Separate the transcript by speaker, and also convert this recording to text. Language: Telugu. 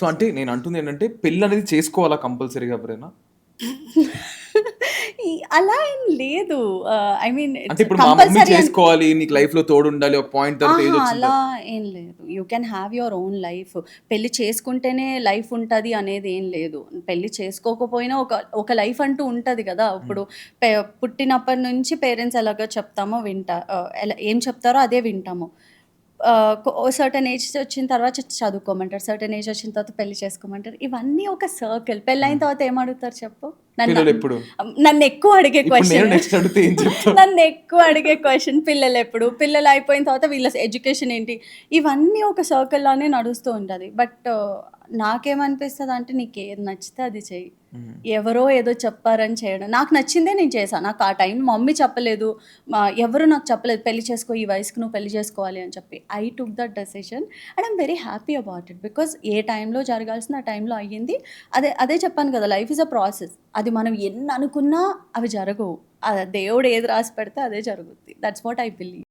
Speaker 1: సో అంటే నేను అంటుంది ఏంటంటే పెళ్ళి అనేది చేసుకోవాలా కంపల్సరీగా ఎవరైనా?
Speaker 2: అలా ఏం లేదు. ఐ మీన్
Speaker 1: అంటే ఇప్పుడు మా మమ్మీ చేసుకోవాలి నీకు లైఫ్లో తోడు ఉండాలి ఒక పాయింట్
Speaker 2: అలా ఏం లేదు. You can have your own life పెళ్ళి చేసుకుంటేనే లైఫ్ ఉంటుంది అనేది ఏం లేదు. పెళ్ళి చేసుకోకపోయినా ఒక ఒక లైఫ్ అంటూ ఉంటుంది కదా. ఇప్పుడు పుట్టినప్పటి నుంచి పేరెంట్స్ ఎలాగో చెప్తామో వింటా ఏం చెప్తారో అదే వింటాము. సర్టన్ ఏజ్ వచ్చిన తర్వాత చదువుకోమంటారు సర్టన్ ఏజ్ వచ్చిన తర్వాత పెళ్ళి చేసుకోమంటారు. ఇవన్నీ ఒక సర్కిల్ పెళ్ళైన తర్వాత ఏం అడుగుతారు చెప్పు? నన్ను నన్ను ఎక్కువ అడిగే క్వశ్చన్ నన్ను ఎక్కువ అడిగే క్వశ్చన్ పిల్లలు ఎప్పుడు? పిల్లలు అయిపోయిన తర్వాత వీళ్ళ ఎడ్యుకేషన్ ఏంటి? ఇవన్నీ ఒక సర్కిల్లోనే నడుస్తూ ఉంటుంది. బట్ నాకేమనిపిస్తుంది అంటే నీకు ఏది నచ్చితే అది చెయ్యి. ఎవరో ఏదో చెప్పారని చేయడం. నాకు నచ్చిందే నేను చేశాను నాకు ఆ టైం మమ్మీ చెప్పలేదు. మా ఎవరు నాకు చెప్పలేదు. పెళ్ళి చేసుకో ఈ వయసుకు నువ్వు పెళ్ళి చేసుకోవాలి అని చెప్పి I took that decision and I'm very happy about it because ఏ టైంలో జరగాల్సిన ఆ టైంలో అయ్యింది. అదే అదే చెప్పాను కదా లైఫ్ ఇస్ అ ప్రాసెస్ అది మనం ఎన్ని అనుకున్నా అవి జరగవు. దేవుడు ఏది రాసి పెడితే అదే జరుగుద్ది. That's what I believe